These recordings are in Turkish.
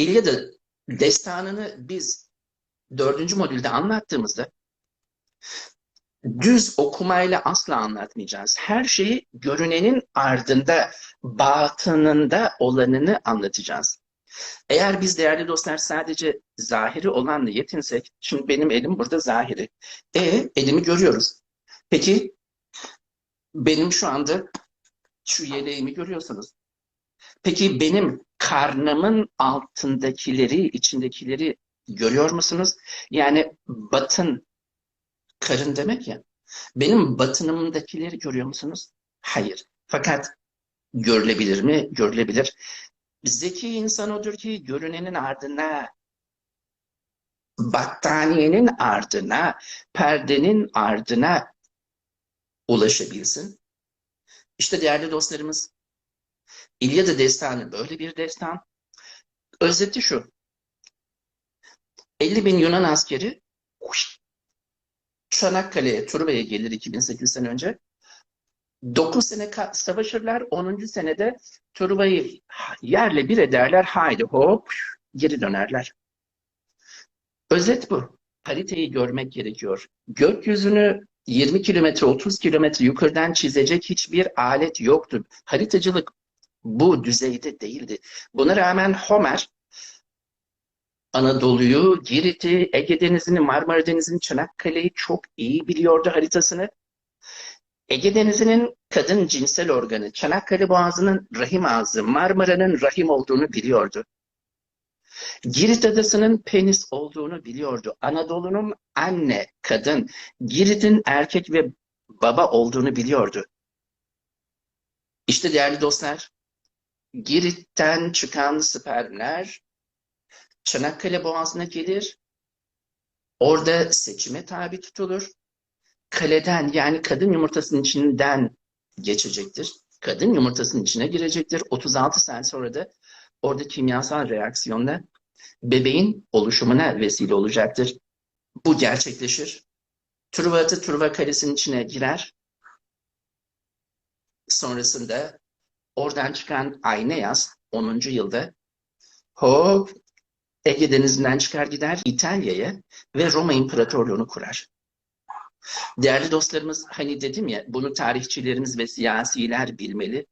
İlyada destanını biz dördüncü modülde anlattığımızda düz okumayla asla anlatmayacağız. Her şeyi görünenin ardında, batınında olanını anlatacağız. Eğer biz değerli dostlar sadece zahiri olanla yetinsek, şimdi benim elim burada zahiri. E elimi görüyoruz. Peki benim şu anda şu yeleğimi görüyorsunuz. Peki benim karnımın altındakileri, içindekileri görüyor musunuz? Yani batın, karın demek ya. Benim batınımdakileri görüyor musunuz? Hayır. Fakat görülebilir mi? Görülebilir. Zeki insan odur ki görünenin ardına, battaniyenin ardına, perdenin ardına ulaşabilsin. İşte değerli dostlarımız, İlyada destanı böyle bir destan. Özeti şu. 50 bin Yunan askeri Çanakkale'ye, Truva'ya gelir 2008 sene önce. 9 sene savaşırlar. 10. senede Truva'yı yerle bir ederler. Haydi hop geri dönerler. Özet bu. Haritayı görmek gerekiyor. Gökyüzünü 20 kilometre, 30 kilometre yukarıdan çizecek hiçbir alet yoktu. Haritacılık bu düzeyde değildi. Buna rağmen Homer Anadolu'yu, Girit'i, Ege Denizi'ni, Marmara Denizi'ni, Çanakkale'yi çok iyi biliyordu haritasını. Ege Denizi'nin kadın cinsel organı, Çanakkale Boğazı'nın rahim ağzı, Marmara'nın rahim olduğunu biliyordu. Girit Adası'nın penis olduğunu biliyordu. Anadolu'nun anne, kadın, Girit'in erkek ve baba olduğunu biliyordu. İşte değerli dostlar, Girit'ten çıkan spermler Çanakkale Boğazı'na gelir. Orada seçime tabi tutulur. Kaleden yani kadın yumurtasının içinden geçecektir. Kadın yumurtasının içine girecektir. 36 saat sonra da orada kimyasal reaksiyonla bebeğin oluşumuna vesile olacaktır. Bu gerçekleşir. Truva atı Truva kalesinin içine girer. Sonrasında oradan çıkan Ayneyaz 10. yılda hop Ege Denizi'nden çıkar gider İtalya'ya ve Roma İmparatorluğunu kurar. Değerli dostlarımız hani dedim ya bunu tarihçilerimiz ve siyasiler bilmeli.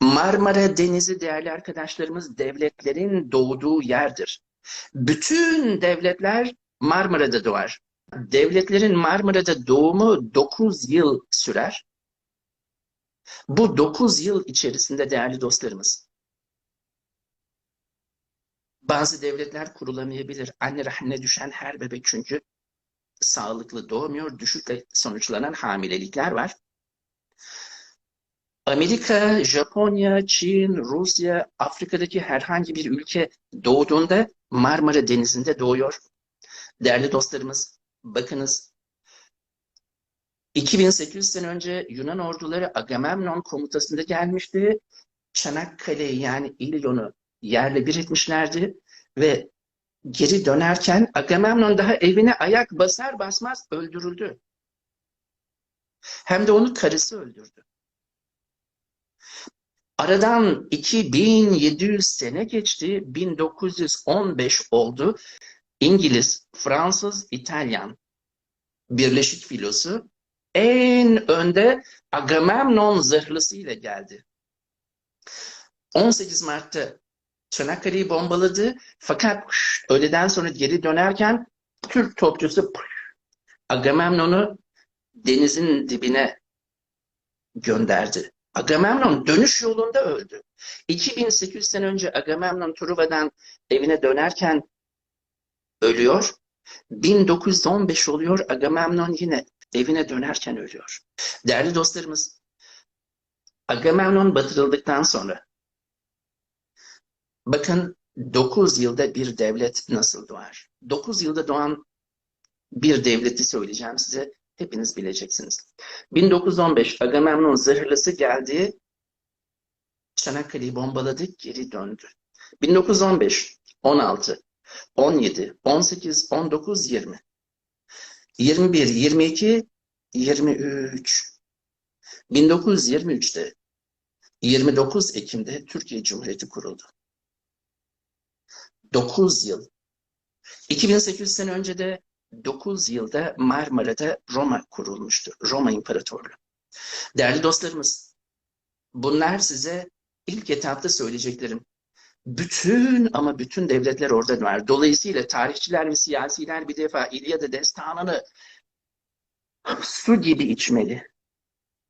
Marmara Denizi değerli arkadaşlarımız devletlerin doğduğu yerdir. Bütün devletler Marmara'da doğar. Devletlerin Marmara'da doğumu 9 yıl sürer. Bu 9 yıl içerisinde değerli dostlarımız bazı devletler kurulamayabilir. Anne rahmine düşen her bebek çünkü sağlıklı doğmuyor. Düşükle sonuçlanan hamilelikler var. Amerika, Japonya, Çin, Rusya, Afrika'daki herhangi bir ülke doğduğunda Marmara Denizi'nde doğuyor. Değerli dostlarımız, bakınız 2800 sene önce Yunan orduları Agamemnon komutasında gelmişti. Çanakkale yani İlyon'u yerle bir etmişlerdi ve geri dönerken Agamemnon daha evine ayak basar basmaz öldürüldü. Hem de onu karısı öldürdü. Aradan 2700 sene geçti, 1915 oldu. İngiliz, Fransız, İtalyan birleşik filosu en önde Agamemnon zırhlısıyla geldi. 18 Mart'ta Çanakkale'yi bombaladı. Fakat öğleden sonra geri dönerken Türk topçusu Agamemnon'u denizin dibine gönderdi. Agamemnon dönüş yolunda öldü. 2800 sene önce Agamemnon Truva'dan evine dönerken ölüyor. 1915 oluyor Agamemnon yine evine dönerken ölüyor. Değerli dostlarımız, Agamemnon batırıldıktan sonra bakın 9 yılda bir devlet nasıl doğar? 9 yılda doğan bir devleti söyleyeceğim size. Hepiniz bileceksiniz. 1915 Agamemnon zırhlısı geldi. Çanakkale'yi bombaladı, geri döndü. 1915, 16, 17, 18, 19, 20. 21, 22, 23. 1923'te 29 Ekim'de Türkiye Cumhuriyeti kuruldu. 9 yıl. 2800 sene önce de 9 yılda Marmara'da Roma kurulmuştu. Roma İmparatorluğu. Değerli dostlarımız, bunlar size ilk etapta söyleyeceklerim. Bütün ama bütün devletler orada var. Dolayısıyla tarihçiler ve siyasiler bir defa İlyada destanını su gibi içmeli.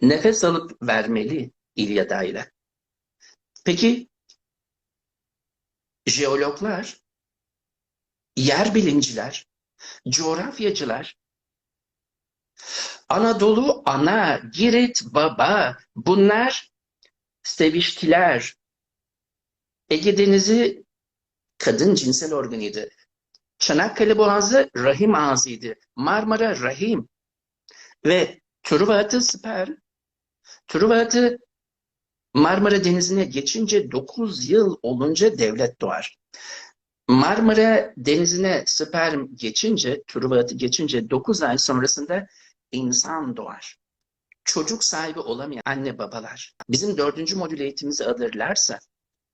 Nefes alıp vermeli İlyada ile. Peki jeologlar, yer bilimciler, coğrafyacılar, Anadolu ana, Girit baba, bunlar seviştiler. Ege Denizi kadın cinsel organıydı. Çanakkale Boğazı rahim ağzıydı. Marmara rahim. Ve Truva atı sperm. Truva atı Marmara Denizi'ne geçince 9 yıl olunca devlet doğar. Marmara Denizi'ne sperm geçince, Truva atı geçince 9 ay sonrasında insan doğar. Çocuk sahibi olamayan anne babalar. Bizim dördüncü modül eğitimimizi alırlarsa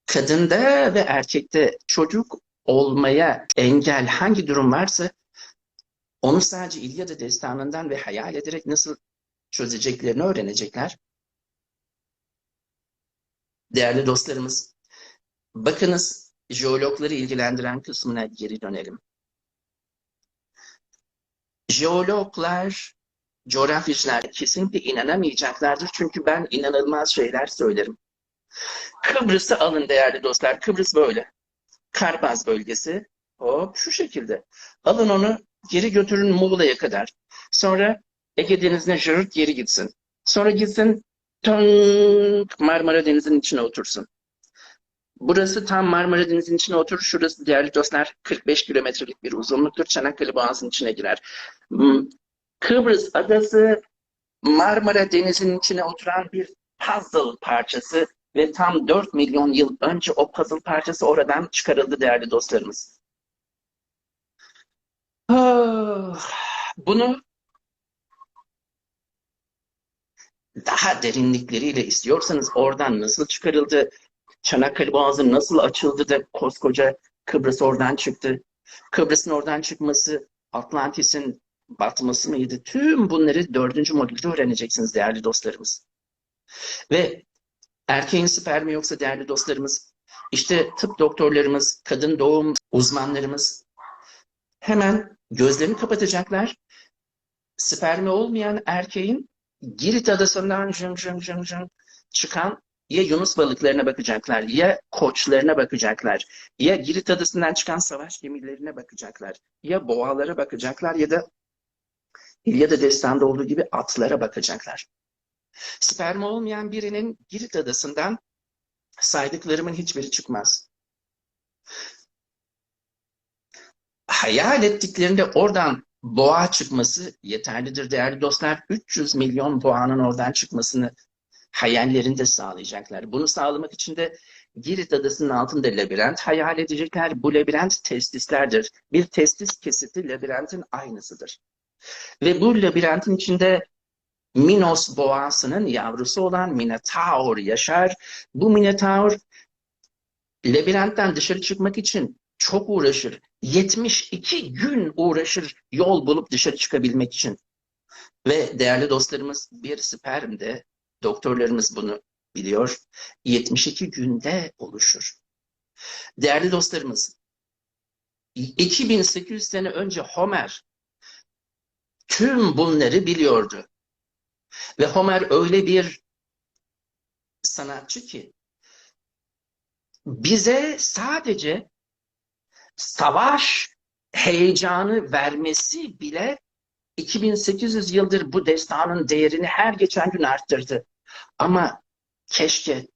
kadında ve erkekte çocuk olmaya engel hangi durum varsa onu sadece İlyada destanından ve hayal ederek nasıl çözeceklerini öğrenecekler. Değerli dostlarımız, bakınız jeologları ilgilendiren kısmına geri dönelim. Jeologlar, coğrafyacılar kesinlikle inanamayacaklardır. Çünkü ben inanılmaz şeyler söylerim. Kıbrıs'ı alın değerli dostlar. Kıbrıs böyle. Karpaz bölgesi. Hop şu şekilde. Alın onu geri götürün Muğla'ya kadar. Sonra Ege Denizi'ne jırırt geri gitsin. Sonra gitsin tönk Marmara Denizi'nin içine otursun. Burası tam Marmara Denizi'nin içine oturur. Şurası değerli dostlar 45 kilometrelik bir uzunluktur. Çanakkale Boğazı'nın içine girer. Hmm, Kıbrıs adası Marmara Denizi'nin içine oturan bir puzzle parçası ve tam 4 milyon yıl önce o puzzle parçası oradan çıkarıldı değerli dostlarımız. Ah, Bunu daha derinlikleriyle istiyorsanız oradan nasıl çıkarıldı, Çanakkale Boğazı nasıl açıldı da koskoca Kıbrıs oradan çıktı, Kıbrıs'ın oradan çıkması, Atlantis'in batması mıydı? Tüm bunları dördüncü modülde öğreneceksiniz değerli dostlarımız. Ve erkeğin spermi yoksa değerli dostlarımız, işte tıp doktorlarımız, kadın doğum uzmanlarımız hemen gözlerini kapatacaklar. Spermi olmayan erkeğin Girit adasından jın jın jın jın çıkan ya Yunus balıklarına bakacaklar, ya koçlarına bakacaklar, ya Girit adasından çıkan savaş gemilerine bakacaklar, ya boğalara bakacaklar ya da İlyada destanda olduğu gibi atlara bakacaklar. Spermi olmayan birinin Girit adasından saydıklarımın hiçbiri çıkmaz. Hayal ettiklerinde oradan boğa çıkması yeterlidir değerli dostlar. 300 milyon boğanın oradan çıkmasını hayallerinde sağlayacaklar. Bunu sağlamak için de Girit adasının altında labirent hayal edecekler. Bu labirent testislerdir. Bir testis kesiti labirentin aynısıdır. Ve bu labirentin içinde Minos boğasının yavrusu olan Minotaur yaşar. Bu Minotaur labirentten dışarı çıkmak için çok uğraşır. 72 gün uğraşır yol bulup dışarı çıkabilmek için. Ve değerli dostlarımız bir spermde, doktorlarımız bunu biliyor, 72 günde oluşur. Değerli dostlarımız, 2800 sene önce Homer tüm bunları biliyordu. Ve Homer öyle bir sanatçı ki bize sadece savaş heyecanı vermesi bile 2800 yıldır bu destanın değerini her geçen gün arttırdı. Ama keşke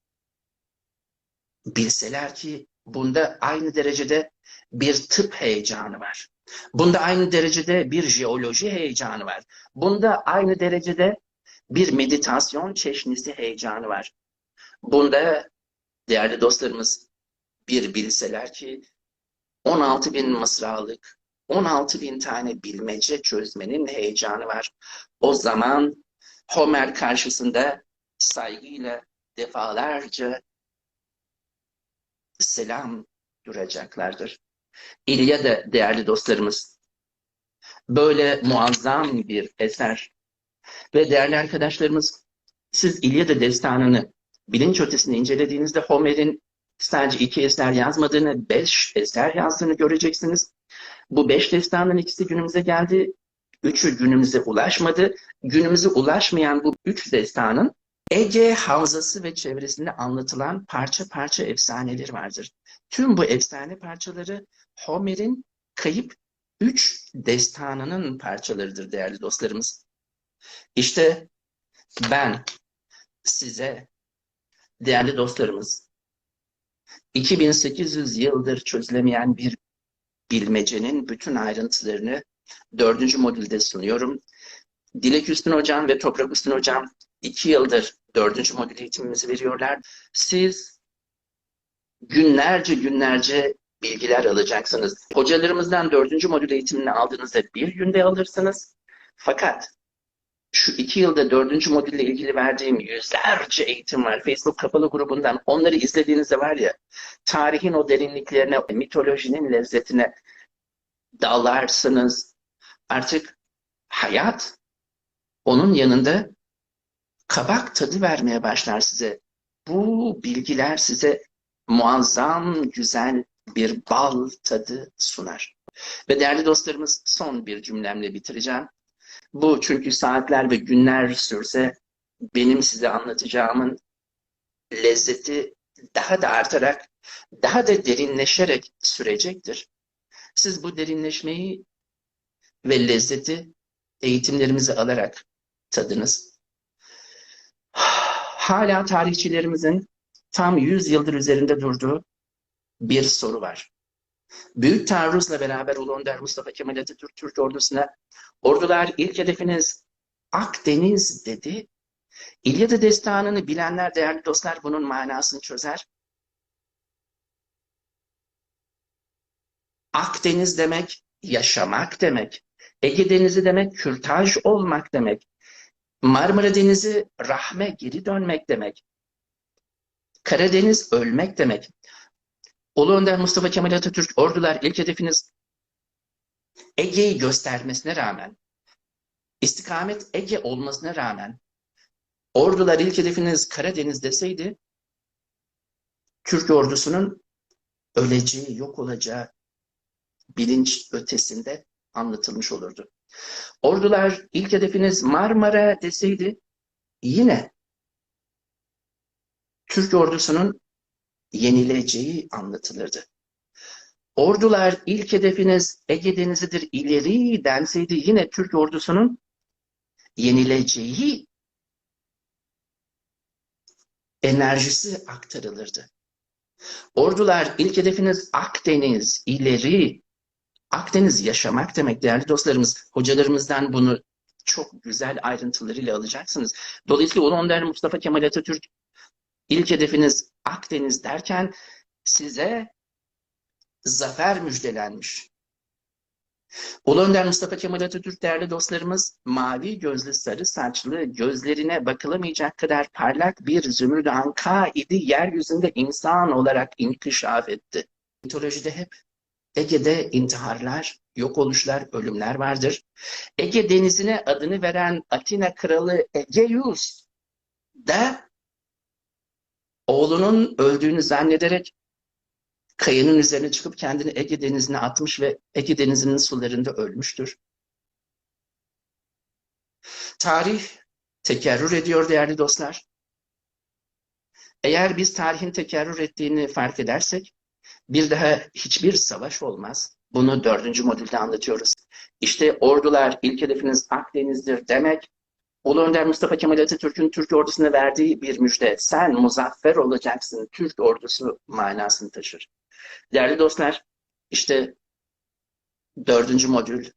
bilseler ki bunda aynı derecede bir tıp heyecanı var. Bunda aynı derecede bir jeoloji heyecanı var. Bunda aynı derecede bir meditasyon çeşnisi heyecanı var. Bunda değerli dostlarımız bir bilseler ki 16 bin mısralık, 16 bin tane bilmece çözmenin heyecanı var. O zaman Homer karşısında saygıyla defalarca selam duracaklardır. İlyada değerli dostlarımız böyle muazzam bir eser. Ve değerli arkadaşlarımız siz İlyada destanını bilinç ötesinde incelediğinizde Homer'in sadece iki eser yazmadığını, beş eser yazdığını göreceksiniz. Bu beş destanın ikisi günümüze geldi. Üçü günümüze ulaşmadı. Günümüze ulaşmayan bu üç destanın Ege Havzası ve çevresinde anlatılan parça parça efsaneleri vardır. Tüm bu efsane parçaları Homer'in kayıp üç destanının parçalarıdır değerli dostlarımız. İşte ben size değerli dostlarımız 2800 yıldır çözülemeyen bir bilmecenin bütün ayrıntılarını dördüncü modülde sunuyorum. Dilek Üstün Hocam ve Toprak Üstün Hocam iki yıldır dördüncü modül eğitimimizi veriyorlar. Siz günlerce günlerce bilgiler alacaksınız. Hocalarımızdan dördüncü modül eğitimini aldığınızda bir günde alırsınız. Fakat şu iki yılda dördüncü modülle ilgili verdiğim yüzlerce eğitim var. Facebook kapalı grubundan. Onları izlediğinizde var ya, tarihin o derinliklerine, mitolojinin lezzetine dalarsınız. Artık hayat onun yanında kabak tadı vermeye başlar size. Bu bilgiler size muazzam güzel bir bal tadı sunar. Ve değerli dostlarımız son bir cümlemle bitireceğim. Bu çünkü saatler ve günler sürse benim size anlatacağımın lezzeti daha da artarak, daha da derinleşerek sürecektir. Siz bu derinleşmeyi ve lezzeti eğitimlerimizi alarak tadınız. Hala tarihçilerimizin tam 100 yıldır üzerinde durduğu bir soru var. Büyük taarruzla beraber Ulu Önder Mustafa Kemal Atatürk Türk ordusuna ordular ilk hedefiniz Akdeniz dedi. İlyada destanını bilenler değerli dostlar bunun manasını çözer. Akdeniz demek yaşamak demek. Ege Denizi demek kürtaj olmak demek. Marmara Denizi rahme geri dönmek demek. Karadeniz ölmek demek. Ulu Önder Mustafa Kemal Atatürk ordular ilk hedefiniz Ege'yi göstermesine rağmen, istikamet Ege olmasına rağmen ordular ilk hedefiniz Karadeniz deseydi Türk ordusunun öleceği, yok olacağı bilinç ötesinde anlatılmış olurdu. Ordular ilk hedefiniz Marmara deseydi yine Türk ordusunun yenileceği anlatılırdı. Ordular ilk hedefiniz Ege Denizi'dir ileri denseydi yine Türk ordusunun yenileceği enerjisi aktarılırdı. Ordular ilk hedefiniz Akdeniz ileri Akdeniz yaşamak demek değerli dostlarımız. Hocalarımızdan bunu çok güzel ayrıntılarıyla alacaksınız. Dolayısıyla Ulu Önder Mustafa Kemal Atatürk ilk hedefiniz Akdeniz derken size zafer müjdelenmiş. Ulu Önder Mustafa Kemal Atatürk değerli dostlarımız mavi gözlü sarı saçlı gözlerine bakılamayacak kadar parlak bir zümrüt anka idi yeryüzünde insan olarak inkişaf etti. Mitolojide hep Ege'de intiharlar, yok oluşlar, ölümler vardır. Ege denizine adını veren Atina kralı Egeus da oğlunun öldüğünü zannederek kayanın üzerine çıkıp kendini Ege denizine atmış ve Ege denizinin sularında ölmüştür. Tarih tekerrür ediyor değerli dostlar. Eğer biz tarihin tekerrür ettiğini fark edersek bir daha hiçbir savaş olmaz. Bunu dördüncü modülde anlatıyoruz. İşte ordular ilk hedefiniz Akdeniz'dir demek Ulu Önder Mustafa Kemal Atatürk'ün Türk ordusuna verdiği bir müjde. Sen muzaffer olacaksın Türk ordusu manasını taşır. Değerli dostlar, işte dördüncü modül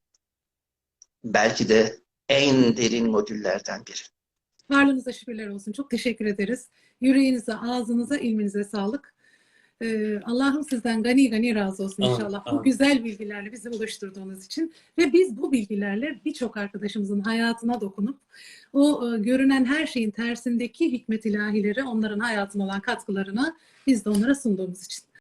belki de en derin modüllerden biri. Varlığınıza şükürler olsun. Çok teşekkür ederiz. Yüreğinize, ağzınıza, ilminize sağlık. Ee, Allah'ım sizden gani gani razı olsun Amin, inşallah. Bu amin. güzel bilgilerle bizi buluşturduğunuz için ve biz bu bilgilerle birçok arkadaşımızın hayatına dokunup o e, görünen her şeyin tersindeki hikmet ilahileri onların hayatına olan katkılarını biz de onlara sunduğumuz için